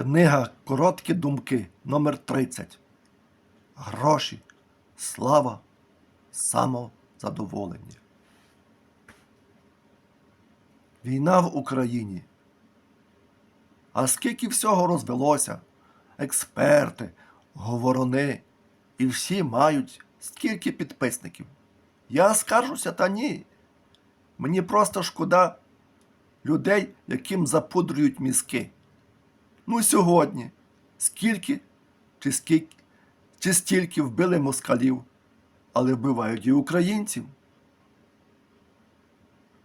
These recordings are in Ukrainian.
Книга Короткі думки номер 30 Гроші, слава, самозадоволення. Війна в Україні. А скільки всього розвелося? Експерти, говорони, і всі мають скільки підписників. Я скаржуся, та ні. Мені просто шкода людей, яким запудрюють мізки. Ну сьогодні, скільки чи скільки, чи стільки вбили москалів, але вбивають і українців.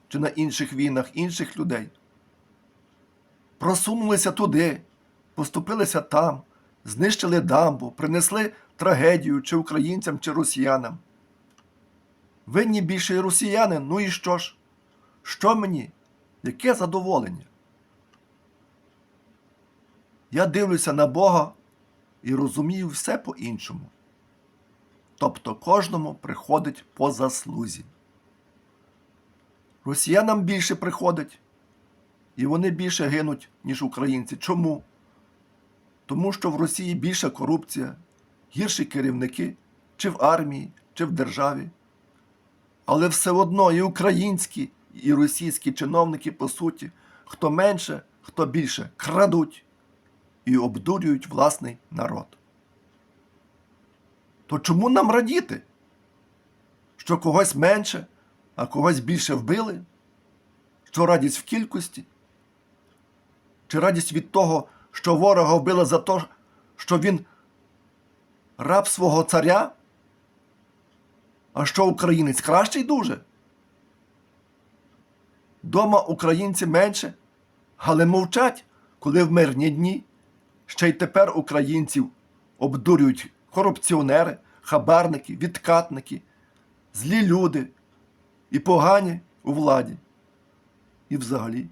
Чи на інших війнах інших людей. Просунулися туди, поступилися там, знищили дамбу, принесли трагедію чи українцям, чи росіянам. Винні більше і росіяни, ну і що ж? Що мені? Яке задоволення? Я дивлюся на Бога і розумію все по-іншому. Тобто кожному приходить по заслузі. Росіянам більше приходить, і вони більше гинуть, ніж українці. Чому? Тому що в Росії більша корупція, гірші керівники, чи в армії, чи в державі. Але все одно і українські, і російські чиновники, по суті, хто менше, хто більше, крадуть і обдурюють власний народ. То чому нам радіти? Що когось менше, а когось більше вбили? Що радість в кількості? Чи радість від того, що ворога вбили за те, що він раб свого царя? А що українець кращий дуже? Дома українці менше, але мовчать, коли в мирні дні. Ще й тепер українців обдурюють корупціонери, хабарники, відкатники, злі люди і погані у владі. І взагалі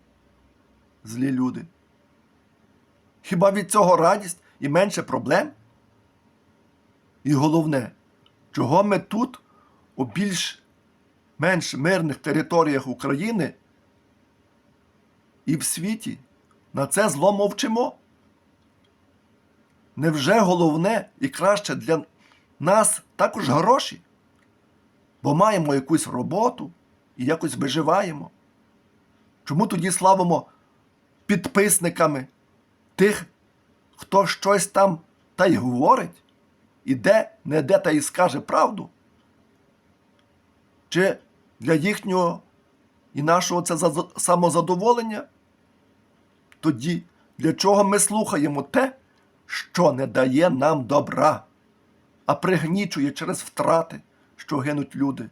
злі люди. Хіба від цього радість і менше проблем? І головне, чого ми тут, у більш-менш мирних територіях України і в світі на це зло мовчимо? Невже головне і краще для нас також гроші? Бо маємо якусь роботу і якось виживаємо. Чому тоді славимо підписниками тих, хто щось там та й говорить, і де, не де та й скаже правду? Чи для їхнього і нашого це самозадоволення? Тоді для чого ми слухаємо те, що не дає нам добра, а пригнічує через втрати, що гинуть люди?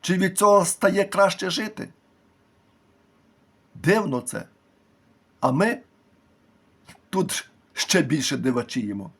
Чи від цього стає краще жити? Дивно це. А ми тут ще більше дивачіємо.